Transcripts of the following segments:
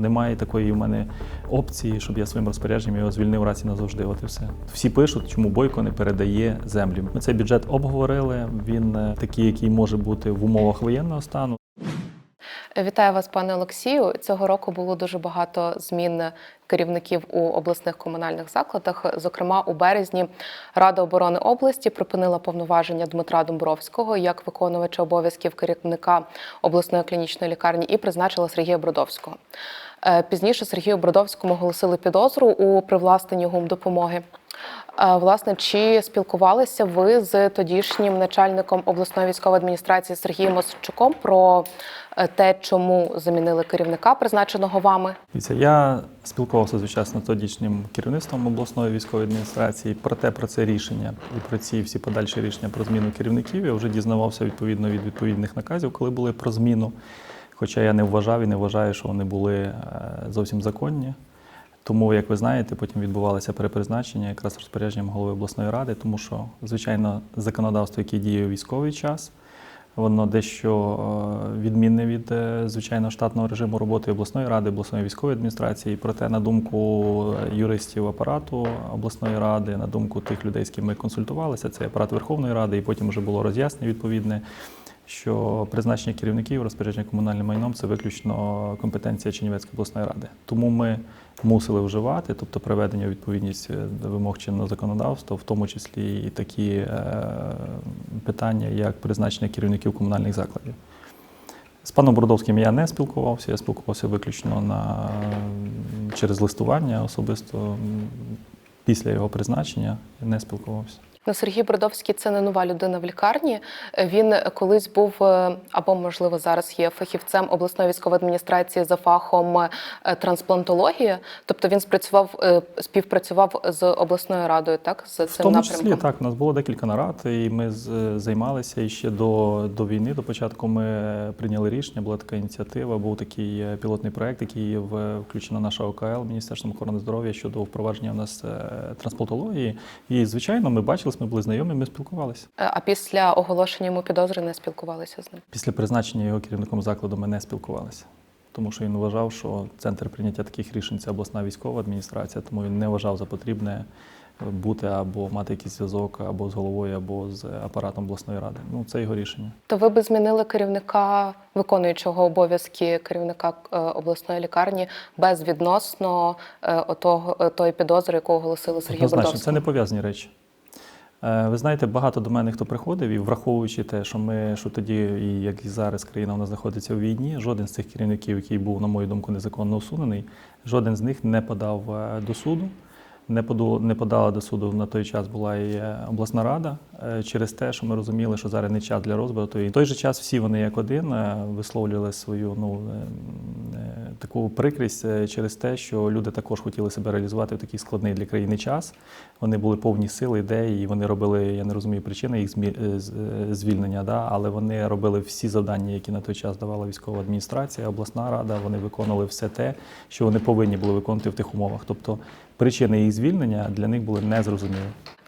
Немає такої в мене опції, щоб я своїм розпорядженням його звільнив раз і назавжди. От і все. Всі пишуть, чому Бойко не передає землю. Ми цей бюджет обговорили. Він е, такий, який може бути в умовах воєнного стану. Вітаю вас, пане Олексію. Цього року було дуже багато змін керівників у обласних комунальних закладах. Зокрема, у березні Рада оборони області припинила повноваження Дмитра Домбровського як виконувача обов'язків керівника обласної клінічної лікарні і призначила Сергія Бродовського. Е, Пізніше Сергію Бродовському оголосили підозру у привласненні гумдопомоги. Е, Власне, чи спілкувалися ви з тодішнім начальником обласної військової адміністрації Сергієм Осадчуком про е, те, чому замінили керівника, призначеного вами? Я спілкувався звичайно тодішнім керівництвом обласної військової адміністрації. Проте про це рішення і про ці всі подальші рішення про зміну керівників я вже дізнавався відповідно від відповідних наказів, коли були про зміну. Хоча я не вважав і не вважаю, що вони були е, зовсім законні. Тому, як ви знаєте, потім відбувалося перепризначення якраз розпорядженням голови обласної ради, тому що, звичайно, законодавство, яке діє у військовий час, воно дещо е, відмінне від е, звичайно штатного режиму роботи обласної ради, обласної військової адміністрації. Проте, на думку юристів апарату обласної ради, на думку тих людей, з ким ми консультувалися, це апарат Верховної Ради, і потім вже було роз'яснення відповідне. Що призначення керівників розпорядження комунальним майном це виключно компетенція Чернівецької обласної ради. Тому ми мусили вживати, тобто приведення у відповідність до вимог чинного законодавства, в тому числі і такі е, питання, як призначення керівників комунальних закладів. З паном Бродовським я не спілкувався, я спілкувався виключно на, через листування особисто після його призначення не спілкувався. Ну, Сергій Бродовський це не нова людина в лікарні. Він колись був е, або, можливо, зараз є фахівцем обласної військової адміністрації за фахом е, трансплантологія. Тобто він спрацював е, співпрацював з обласною радою, так з В цим тому напрямком. числі так, у нас було декілька нарад, і ми займалися і ще до, до війни. До початку ми прийняли рішення, була така ініціатива, був такий пілотний проект, який в- включена наша ОКЛ, Міністерством охорони здоров'я щодо впровадження у нас трансплантології. І звичайно, ми бачились, ми були знайомі, ми спілкувалися. Е, А після оголошення йому підозри не спілкувалися з ним. Після призначення його керівником закладу ми не спілкувалися. Тому що він вважав, що центр прийняття таких рішень це обласна військова адміністрація, тому він не вважав за потрібне бути або мати якийсь зв'язок або з головою, або з апаратом обласної ради. Ну це його рішення. То ви би змінили керівника, виконуючого обов'язки керівника е, обласної лікарні безвідносно е, отого, е, тої підозри, яку оголосили Сергію Однозначно, Бродовському? це не пов'язані речі. Е, Ви знаєте, багато до мене хто приходив, і враховуючи те, що ми, що тоді, і як і зараз країна у нас знаходиться у війні, жоден з цих керівників, який був, на мою думку, незаконно усунений, жоден з них не подав е, до суду. Не поду- не подала до суду на той час була і е, обласна рада е, через те, що ми розуміли, що зараз не час для розбрату. І в той же час всі вони як один е, висловлювали свою ну таку прикрість через те, що люди також хотіли себе реалізувати в такий складний для країни час. Вони були повні сили, ідеї, і вони робили, я не розумію причини їх звільнення, да, але вони робили всі завдання, які на той час давала військова адміністрація, обласна рада. Вони виконували все те, що вони повинні були виконувати в тих умовах. Тобто причини їх звільнення для них були незрозумілі.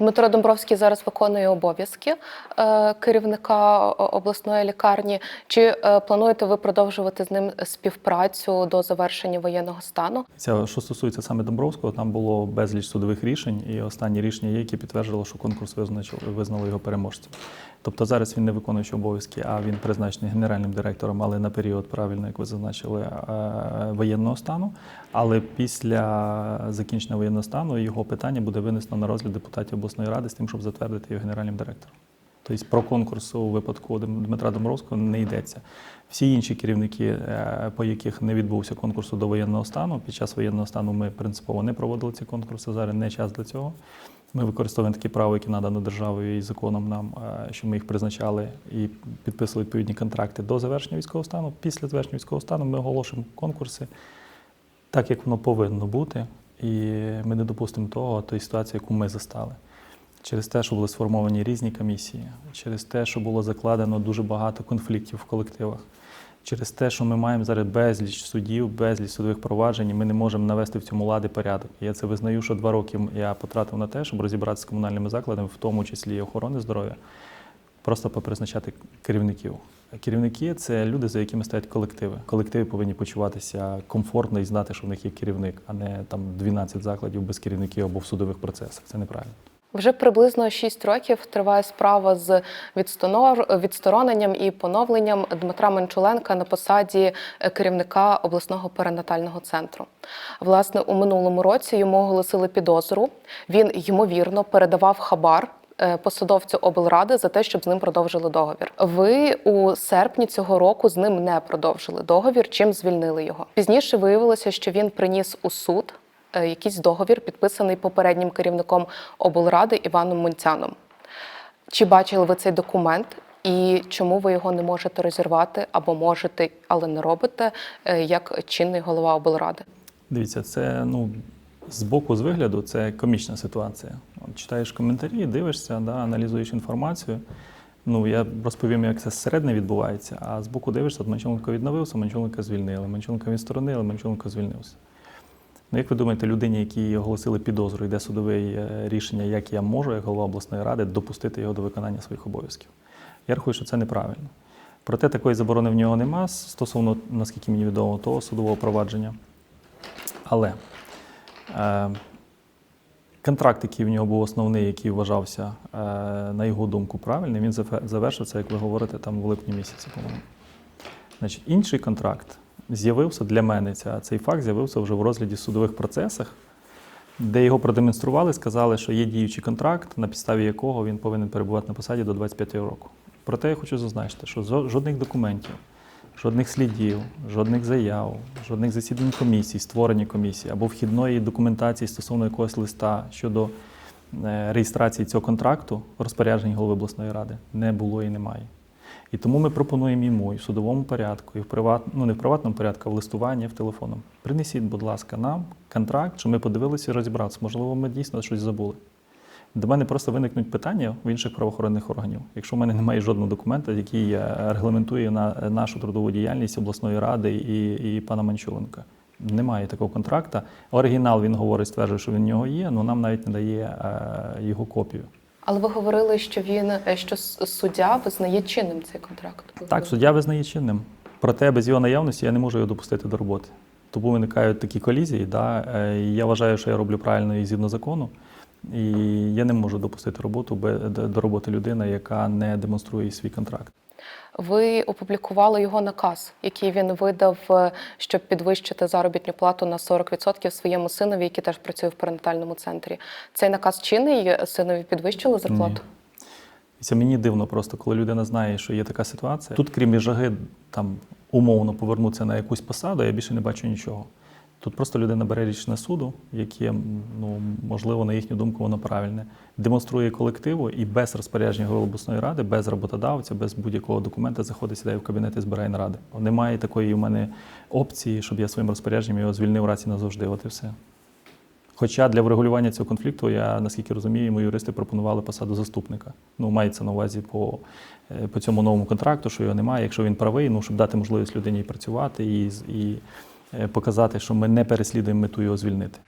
Дмитро Домбровський зараз виконує обов'язки е, керівника обласної лікарні. Чи е, плануєте ви продовжувати з ним співпрацю до завершення воєнного стану? Це що стосується саме Домбровського, там було безліч судових рішень, і останні рішення є, які підтверджували, що конкурс визначив, визнали його переможцем. Тобто зараз він не виконуючий обов'язки, а він призначений генеральним директором, але на період, правильно, як ви зазначили, е, воєнного стану. Але після закінчення воєнного стану його питання буде винесено на розгляд депутатів обласної ради з тим, щоб затвердити його генеральним директором. Тобто про конкурс у випадку Дмитра Домбровського не йдеться. Всі інші керівники, е, по яких не відбувся конкурсу до воєнного стану, під час воєнного стану ми принципово не проводили ці конкурси. Зараз не час для цього. Ми використовуємо такі право, які надано державою і законом нам, е, що ми їх призначали і підписували відповідні контракти до завершення військового стану. Після завершення військового стану ми оголошуємо конкурси так, як воно повинно бути, і ми не допустимо того, тої ситуації, яку ми застали. Через те, що були сформовані різні комісії, через те, що було закладено дуже багато конфліктів в колективах, через те, що ми маємо зараз безліч судів, безліч судових проваджень, і ми не можемо навести в цьому лади порядок. Я це визнаю, що два роки я потратив на те, щоб розібратися з комунальними закладами, в тому числі і охорони здоров'я, просто попризначати керівників. Керівники це люди, за якими стоять колективи. Колективи повинні почуватися комфортно і знати, що в них є керівник, а не там 12 закладів без керівників або в судових процесах. Це неправильно. Вже приблизно 6 років триває справа з відстороненням і поновленням Дмитра Менчуленка на посаді е, керівника обласного перинатального центру. Власне, у минулому році йому оголосили підозру. Він ймовірно передавав хабар. е, Посадовцю облради за те, щоб з ним продовжили договір. Ви у серпні цього року з ним не продовжили договір, чим звільнили його. Пізніше виявилося, що він приніс у суд якийсь договір, підписаний попереднім керівником облради Іваном Монцяном. Чи бачили ви цей документ? І чому ви його не можете розірвати або можете, але не робите, е, як чинний голова облради? Дивіться, це ну з боку, з вигляду, це комічна ситуація. Читаєш коментарі, дивишся, да, аналізуєш інформацію. Ну я розповім, як це зсередини відбувається. А з боку дивишся, от Манчуленко відновився, Манчуленка звільнили, Манчуленка відсторонили, Манчуленко звільнився. Ну, як ви думаєте, людині, якій оголосили підозру, йде судове е, рішення, як я можу, як голова обласної ради, допустити його до виконання своїх обов'язків? Я рахую, що це неправильно. Проте такої заборони в нього нема стосовно, наскільки мені відомо, того судового провадження. Але е, контракт, який в нього був основний, який вважався, е, на його думку, правильним, він завершився, як ви говорите, там в липні місяці, по-моєму. Значить, інший контракт з'явився для мене. Ця, цей факт з'явився вже в розгляді судових процесах, де його продемонстрували, сказали, що є діючий контракт, на підставі якого він повинен перебувати на посаді до 25 року. Проте я хочу зазначити, що жодних документів, жодних слідів, жодних заяв, жодних засідань комісій, створення комісії або вхідної документації стосовно якогось листа щодо е, реєстрації цього контракту в розпорядженні голови обласної ради не було і немає. І тому ми пропонуємо йому і в судовому порядку, і в приват... ну не в приватному порядку, а в листуванні, в телефоном. Принесіть, будь ласка, нам контракт, щоб ми подивилися розібратися. Можливо, ми дійсно щось забули. До мене просто виникнуть питання в інших правоохоронних органів. Якщо в мене немає жодного документа, який е, регламентує на нашу трудову діяльність обласної ради і, і пана Манчуленка. Немає такого контракта. Оригінал він говорить, стверджує, що він в нього є, але нам навіть не дає е, його копію. Але ви говорили, що він е, що суддя визнає чинним цей контракт. Так, суддя визнає чинним. Проте без його наявності я не можу його допустити до роботи. Тому виникають такі колізії. Да? е, Я вважаю, що я роблю правильно і згідно закону. І я не можу допустити роботу до роботи людини, яка не демонструє свій контракт. Ви опублікували його наказ, який він видав, е, щоб підвищити заробітну плату на 40% своєму синові, який теж працює в перинатальному центрі. Цей наказ чинний синові підвищили зарплату? Це мені дивно просто, коли людина знає, що є така ситуація. Тут, крім жаги, там умовно повернутися на якусь посаду, я більше не бачу нічого. Тут просто людина бере рішення суду, яке, ну, можливо, на їхню думку, воно правильне, демонструє колективу і без розпорядження голови обласної ради, без роботодавця, без будь-якого документа заходить сідає в кабінет і збирає наради. Немає такої у мене опції, щоб я своїм розпорядженням його звільнив раз і назавжди. От і все. Хоча для врегулювання цього конфлікту, я наскільки розумію, мої юристи пропонували посаду заступника. Ну, мається на увазі по, е, по цьому новому контракту, що його немає. Якщо він правий, ну щоб дати можливість людині працювати і, і показати, що ми не переслідуємо мету його звільнити.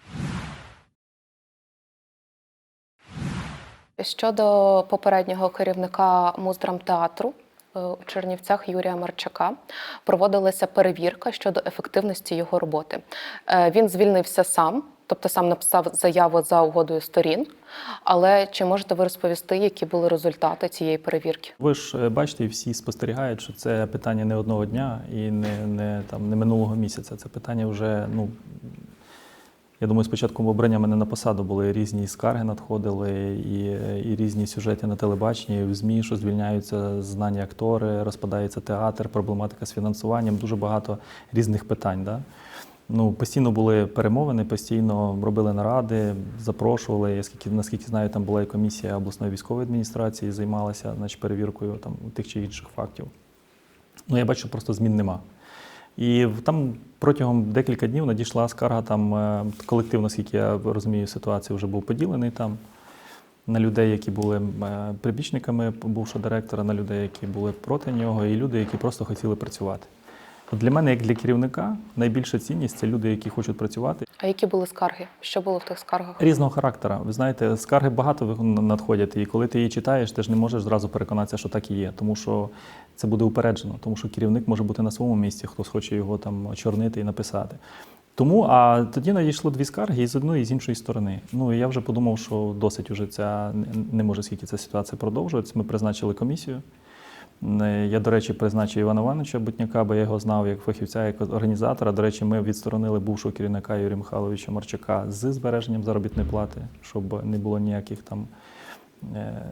Щодо попереднього керівника Муздрамтеатру е, у Чернівцях Юрія Марчака проводилася перевірка щодо ефективності його роботи. Е, Він звільнився сам, тобто сам написав заяву за угодою сторін. Але чи можете ви розповісти, які були результати цієї перевірки? Ви ж е, бачите, і всі спостерігають, що це питання не одного дня і не, не, там, не минулого місяця. Це питання вже, ну, я думаю, спочатку обрання мене на посаду були різні скарги надходили, і, і різні сюжети на телебаченні, в ЗМІ, що звільняються знані актори, розпадається театр, проблематика з фінансуванням, дуже багато різних питань. Да? Ну, постійно були перемовини, постійно робили наради, запрошували. Я скільки наскільки знаю, там була і комісія обласної військової адміністрації, займалася значить, перевіркою там тих чи інших фактів. Ну, я бачу, просто змін нема. І там протягом декілька днів надійшла скарга. Там е, колектив, наскільки я розумію, ситуацію вже був поділений там на людей, які були е, прибічниками бувшого директора, на людей, які були проти нього, і люди, які просто хотіли працювати. От для мене, як для керівника, найбільша цінність це люди, які хочуть працювати. А які були скарги? Що було в тих скаргах? Різного характера. Ви знаєте, скарги багато надходять, і коли ти її читаєш, ти ж не можеш зразу переконатися, що так і є, тому що це буде упереджено, тому що керівник може бути на своєму місці, хтось хоче його там очорнити і написати. Тому а тоді надійшло дві скарги і з одної, і з іншої сторони. Ну і я вже подумав, що досить уже ця не може скільки ця ситуація продовжується. Ми призначили комісію. Я, до речі, призначив Івана Івановича Бутняка, бо я його знав як фахівця, як організатора. До речі, ми відсторонили бувшого керівника Юрія Михайловича Марчака з збереженням заробітної плати, щоб не було ніяких там е,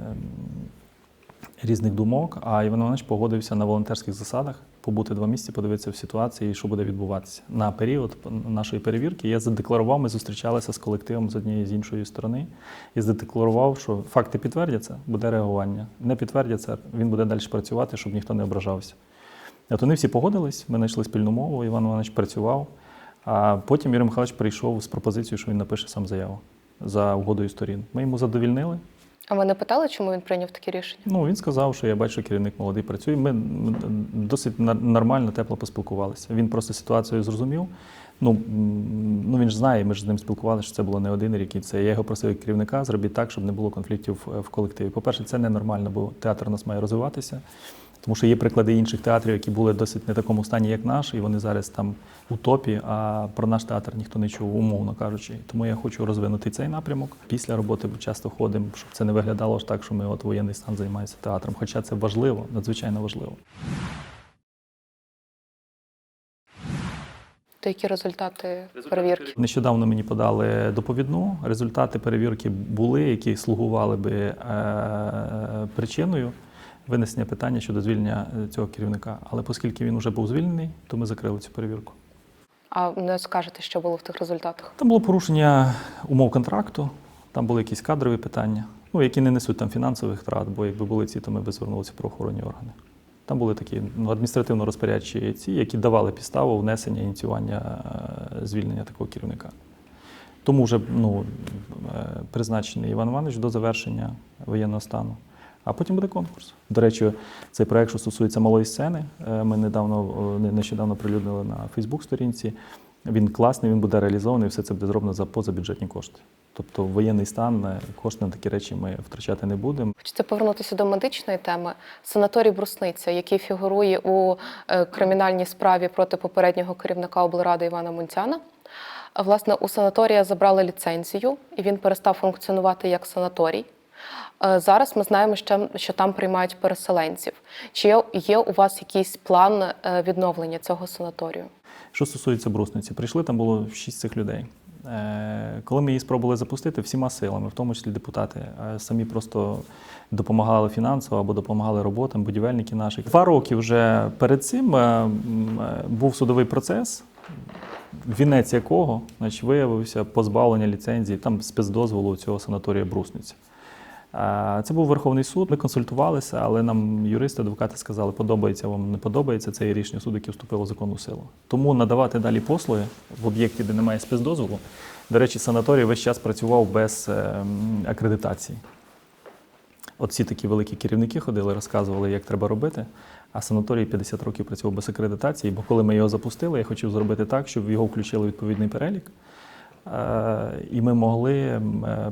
різних думок. А Іван Іванович погодився на волонтерських засадах побути два місяці, подивитися в ситуації, що буде відбуватися. На період нашої перевірки я задекларував, ми зустрічалися з колективом з однієї з іншої сторони і задекларував, що факти підтвердяться, буде реагування. Не підтвердяться, він буде далі працювати, щоб ніхто не ображався. От вони всі погодились, ми знайшли спільну мову, Іван Іванович працював. А потім Юрій Михайлович прийшов з пропозицією, що він напише сам заяву за угодою сторін. Ми йому задовільнили. А ви питали, чому він прийняв таке рішення? Ну, він сказав, що я бачу, керівник молодий працює. Ми досить нормально, тепло поспілкувалися. Він просто ситуацію зрозумів. Ну, ну він ж знає, ми ж з ним спілкувалися, що це було не один рік. І це я його просив як керівника, зробіть так, щоб не було конфліктів в- в колективі. По-перше, це ненормально, бо театр у нас має розвиватися. Тому що є приклади інших театрів, які були досить не такому стані, як наш, і вони зараз там у топі, а про наш театр ніхто не чув, умовно кажучи. Тому я хочу розвинути цей напрямок. Після роботи часто ходимо, щоб це не виглядало ж так, що ми от воєнний стан займаємося театром. Хоча це важливо, надзвичайно важливо. То які результати перевірки? Нещодавно мені подали доповідну. Результати перевірки були, які слугували би е, причиною винесення питання щодо звільнення е, цього керівника. Але оскільки він вже був звільнений, то ми закрили цю перевірку. А не скажете, що було в тих результатах? Там було порушення умов контракту, там були якісь кадрові питання, ну, які не несуть там фінансових втрат, бо якби були ці, то ми б звернулися в правоохоронні органи. Там були такі ну, адміністративно розпорядчі ці, які давали підставу внесення ініціювання е, звільнення такого керівника. Тому вже ну, е, призначений Іван Іванович до завершення воєнного стану. А потім буде конкурс. До речі, цей проект, що стосується малої сцени, е, ми недавно не- нещодавно прилюднили на Фейсбук-сторінці. Він класний, він буде реалізований, все це буде зроблено за позабюджетні кошти. Тобто воєнний стан е, кошти на такі речі ми втрачати не будемо. Хочеться повернутися до медичної теми. Санаторій Брусниця, який фігурує у е, кримінальній справі проти попереднього керівника облради Івана Мунцяна. Власне, у санаторія забрали ліцензію, і він перестав функціонувати як санаторій. Е, Зараз ми знаємо, що, що там приймають переселенців. Чи є, у вас якийсь план е, відновлення цього санаторію? Що стосується брусниці, прийшли там було шість цих людей. Е, Коли ми її спробували запустити всіма силами, в тому числі депутати, самі просто допомагали фінансово або допомагали роботам, будівельники наші. Два роки вже перед цим був судовий процес, вінець якого значить, виявився позбавлення ліцензії там спецдозволу цього санаторія Брусниця. Це був Верховний суд. Ми консультувалися, але нам юристи, адвокати сказали, подобається вам, не подобається це рішення суду, яке вступило в законну силу. Тому надавати далі послуги в об'єкті, де немає спецдозволу. До речі, санаторій весь час працював без е, акредитації. От всі такі великі керівники ходили, розказували, як треба робити. А санаторій 50 років працював без акредитації, бо коли ми його запустили, я хотів зробити так, щоб його включили відповідний перелік. Е, І ми могли е,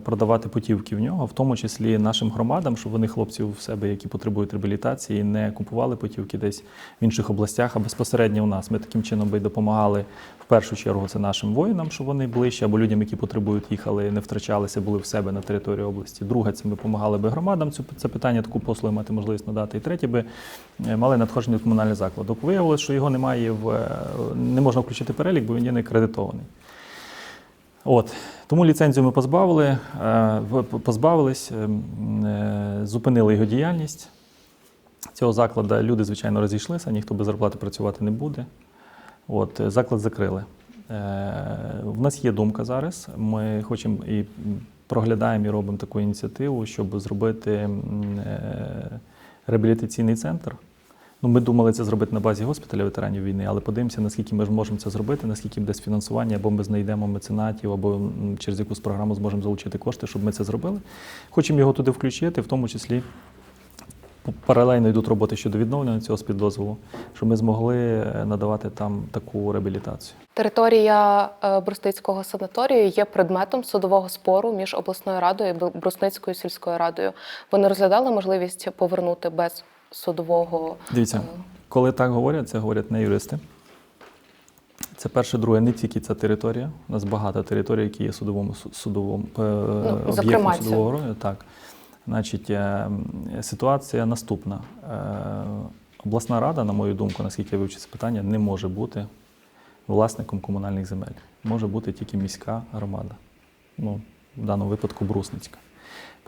продавати путівки в нього, в тому числі нашим громадам, щоб вони хлопців в себе, які потребують реабілітації, не купували путівки десь в інших областях, а безпосередньо у нас. Ми таким чином би допомагали в першу чергу це нашим воїнам, щоб вони ближче, або людям, які потребують їхали, не втрачалися, були в себе на території області. Друге, це ми допомагали би громадам цю це питання, таку послугу мати можливість надати. І третє би е, мали надходження в комунальний заклад. Виявилося, що його немає в не можна включити перелік, бо він є не акредитований. От. Тому ліцензію ми позбавили, е, позбавились, е, м, е, зупинили його діяльність. Цього закладу люди, звичайно, розійшлися, ніхто без зарплати працювати не буде. От, е, заклад закрили. В нас є думка зараз. Ми хочемо і проглядаємо і робимо таку ініціативу, щоб зробити реабілітаційний центр. Ну, ми думали це зробити на базі госпіталя ветеранів війни, але подивимося, наскільки ми ж можемо це зробити, наскільки буде фінансування, або ми знайдемо меценатів, або через якусь програму зможемо залучити кошти, щоб ми це зробили. Хочемо його туди включити, в тому числі паралельно йдуть роботи щодо відновлення цього спіддозволу, щоб ми змогли е, надавати там таку реабілітацію. Територія е, Брустицького санаторію є предметом судового спору між обласною радою і Брусницькою сільською радою. Ви не розглядали можливість повернути без судового Дивіться, е, коли так говорять, це говорять не юристи. Це перше, друге, не тільки ця територія. У нас багато територій, які є судовому судовому е, об'єктом судового розгляду. Так. Значить, е, ситуація наступна. Е, Обласна рада, на мою думку, наскільки я вивчив це питання, не може бути власником комунальних земель. Може бути тільки міська громада. Ну, в даному випадку Брусницька.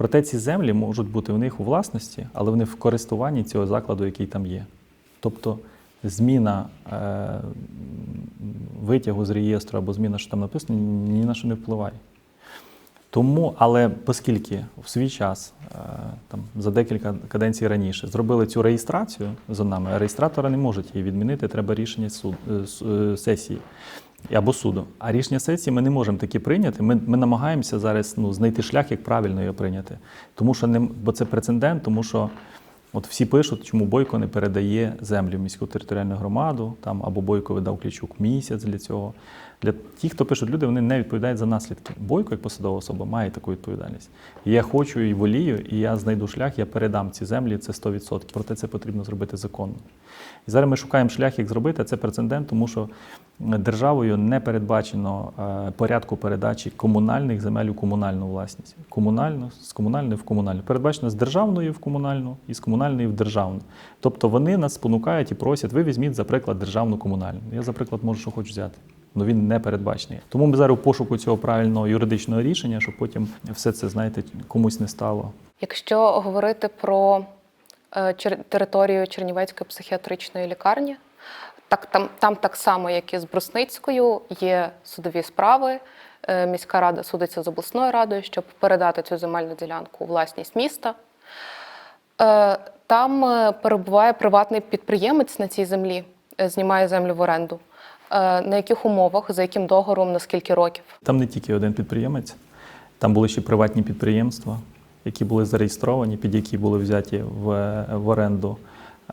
Проте ці землі можуть бути в них у власності, але вони в користуванні цього закладу, який там є. Тобто зміна е, витягу з реєстру або зміна, що там написано, ні на що не впливає. Тому, але оскільки в свій час, е, там, за декілька каденцій раніше, зробили цю реєстрацію за нами, реєстратора не можуть її відмінити, треба рішення суд, е, е, сесії або суду. А рішення сесії ми не можемо такі прийняти. Ми, ми намагаємося зараз ну, знайти шлях, як правильно його прийняти. Тому що не, бо це прецедент, тому що от всі пишуть, чому Бойко не передає землю в міську територіальну громаду, там, або Бойко видав Клічук місяць для цього. Для тих, хто пишуть люди, вони не відповідають за наслідки. Бойко, як посадова особа, має таку відповідальність. Я хочу і волію, і я знайду шлях, я передам ці землі, це 100%. Проте це потрібно зробити законно. І зараз ми шукаємо шлях, як зробити. а Це прецедент, тому що державою не передбачено е, порядку передачі комунальних земель у комунальну власність. Комунальну, з комунальної в комунальну. Передбачено з державної в комунальну і з комунальної в державну. Тобто вони нас спонукають і просять, ви візьміть, за приклад, державну комунальну. Я, за приклад, можу, що хочу взяти. Ну він не передбачений. Тому ми зараз у пошуку цього правильного юридичного рішення, щоб потім все це, знаєте, комусь не стало. Якщо говорити про е, територію Чернівецької психіатричної лікарні, так там, там так само, як і з Брусницькою, є судові справи. Е, Міська рада судиться з обласною радою, щоб передати цю земельну ділянку у власність міста. Е, Там перебуває приватний підприємець на цій землі, знімає землю в оренду. Е, На яких умовах, за яким договором, на скільки років? Там не тільки один підприємець, там були ще приватні підприємства, які були зареєстровані, під які були взяті в, в оренду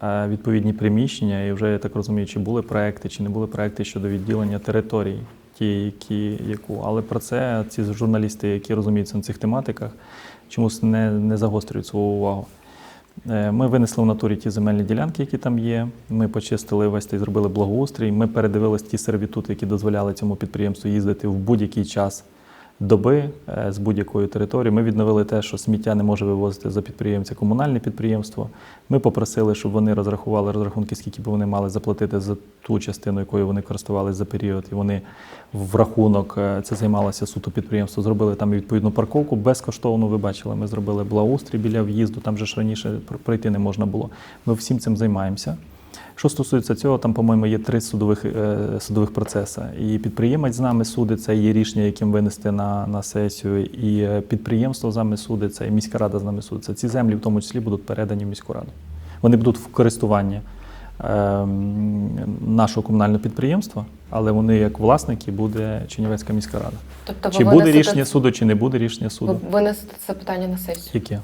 е, відповідні приміщення. І вже я так розумію, чи були проекти, чи не були проекти щодо відділення територій, ті, які яку. Але про це ці журналісти, які розуміються на цих тематиках, чомусь не, не загострюють свою увагу. Е, Ми винесли в натурі ті земельні ділянки, які там є. Ми почистили весь той, зробили благоустрій. Ми передивились ті сервітути, які дозволяли цьому підприємству їздити в будь-який час доби е, з будь-якої території. Ми відновили те, що сміття не може вивозити за підприємця комунальне підприємство. Ми попросили, щоб вони розрахували розрахунки, скільки б вони мали заплатити за ту частину, якою вони користувалися за період. І вони в рахунок е, це займалося суто підприємство. Зробили там відповідну парковку безкоштовно. Ви бачили, ми зробили благоустрій біля в'їзду. Там же ж раніше пр- пройти не можна було. Ми всім цим займаємося. Що стосується цього, там, по-моєму, є три судових, е, судових процеси. І підприємець з нами судиться, є рішення, яким винести на, на сесію, і е, підприємство з нами судиться, і міська рада з нами судиться. Ці землі в тому числі будуть передані в міську раду. Вони будуть в користуванні ем, нашого комунального підприємства, але вони як власники буде Чернівецька міська рада. Тобто Чи буде рішення суду, чи не буде рішення Ви суду? винесете це питання на сесію Яке?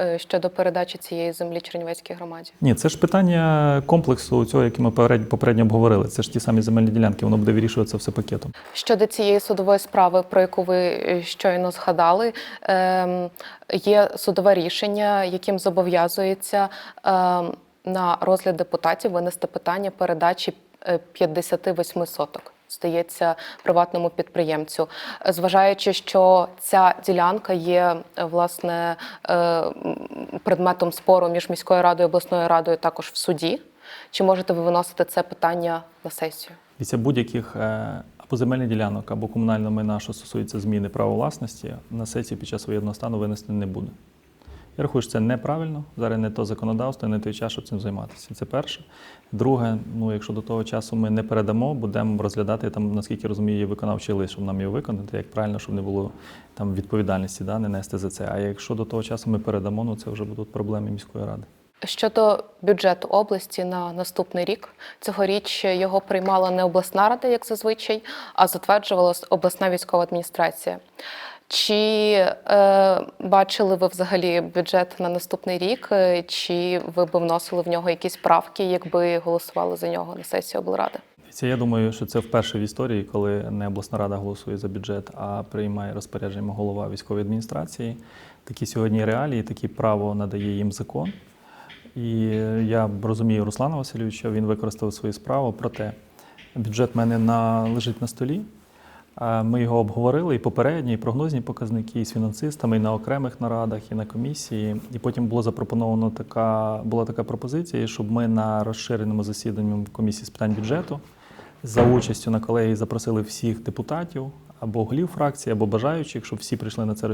Е, щодо передачі цієї землі Чернівецькій громаді. Ні, це ж питання комплексу цього, яке ми попередньо, обговорили. Це ж ті самі земельні ділянки, воно буде вирішуватися все пакетом. Щодо цієї судової справи, про яку ви е, щойно згадали, ем, є судове рішення, яким зобов'язується ем, на розгляд депутатів винести питання передачі е, 58 соток. Здається, приватному підприємцю, зважаючи, що ця ділянка є е, власне е, предметом спору між міською радою і обласною радою, також в суді. Чи можете ви виносити це питання на сесію? Після будь-яких е, або земельних ділянок, або комунального майна, що стосується зміни права власності, на сесії під час воєнного стану винести не буде. Я рахую, що це неправильно. Зараз не то законодавство, не той час, щоб цим займатися. Це перше. Друге, ну якщо до того часу ми не передамо, будемо розглядати там, наскільки розумію, виконавчий лист, щоб нам його виконати, як правильно, щоб не було там відповідальності, да, не нести за це. А якщо до того часу ми передамо, ну це вже будуть проблеми міської ради. Щодо бюджету області на наступний рік, цьогоріч його приймала не обласна рада, як зазвичай, а затверджувала обласна військова адміністрація. Чи е, бачили ви взагалі бюджет на наступний рік? Е, Чи ви б вносили в нього якісь правки, якби голосували за нього на сесії облради? Це я думаю, що це вперше в історії, коли не обласна рада голосує за бюджет, а приймає розпорядження голова військової адміністрації. Такі сьогодні реалії, такі право надає їм закон. І я розумію Руслана Васильовича, він використав свою справу. Проте бюджет в мене на, лежить на столі. Ми його обговорили і попередні, і прогнозні показники, і з фінансистами, і на окремих нарадах, і на комісії. І потім було запропоновано така, була така пропозиція, щоб ми на розширеному засіданні комісії з питань бюджету за участю на колегії запросили всіх депутатів або голів фракції, або бажаючих, щоб всі прийшли на це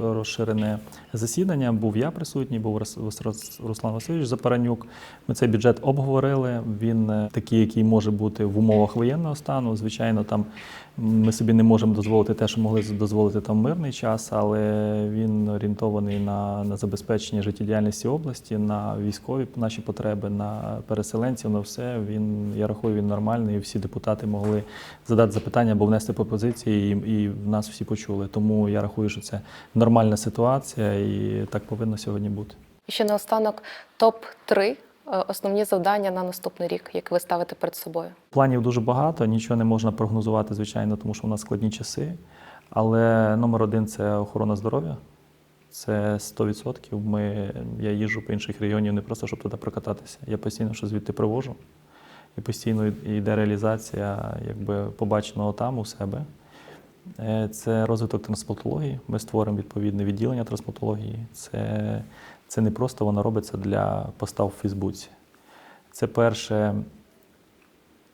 розширене засідання. Був я присутній, був Руслан Васильович Запаранюк. Ми цей бюджет обговорили. Він е, такий, який може бути в умовах воєнного стану. Звичайно, там ми собі не можемо дозволити те, що могли дозволити там мирний час, але він орієнтований на, на забезпечення життєдіяльності області, на військові наші потреби, на переселенців, на все. Він я рахую, він нормальний. Всі депутати могли задати запитання або внести пропозиції, і, і нас всі почули. Тому я рахую, що це нормальна ситуація, і так повинно сьогодні бути. І ще наостанок топ 3 основні завдання на наступний рік, які ви ставите перед собою. Планів дуже багато, нічого не можна прогнозувати, звичайно, тому що у нас складні часи. Але номер один це охорона здоров'я. Це 100%. Ми, я їжджу по інших регіонів не просто, щоб туди прокататися. Я постійно що звідти привожу. І постійно йде реалізація якби, побаченого там у себе. Е, Це розвиток трансплантології. Ми створимо відповідне відділення трансплантології. Це, це не просто воно робиться для постав в Фейсбуці. Це перше,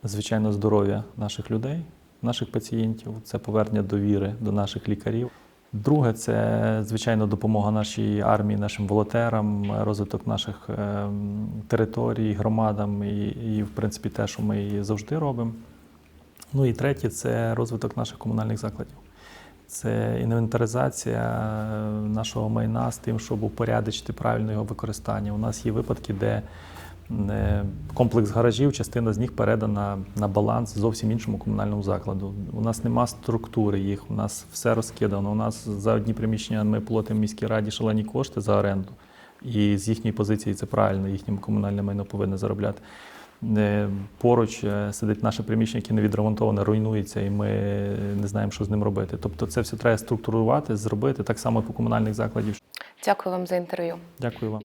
звичайно, здоров'я наших людей, наших пацієнтів, це повернення довіри до наших лікарів. Друге, це звичайно допомога нашій армії, нашим волонтерам, розвиток наших ем, територій, громадам і, і, в принципі, те, що ми завжди робимо. Ну і третє це розвиток наших комунальних закладів. Це інвентаризація е, нашого майна з тим, щоб упорядочити правильне його використання. У нас є випадки, де е, комплекс гаражів, частина з них передана на баланс зовсім іншому комунальному закладу. У нас нема структури їх, у нас все розкидано. У нас за одні приміщення ми платимо міській раді шалені кошти за оренду. І з їхньої позиції це правильно, їхнє комунальне майно повинно заробляти. Поруч е, сидить наше приміщення, яке не відремонтоване, руйнується, і ми не знаємо, що з ним робити. Тобто це все треба структурувати, зробити так само і по комунальних закладів. Дякую вам за інтерв'ю. Дякую вам.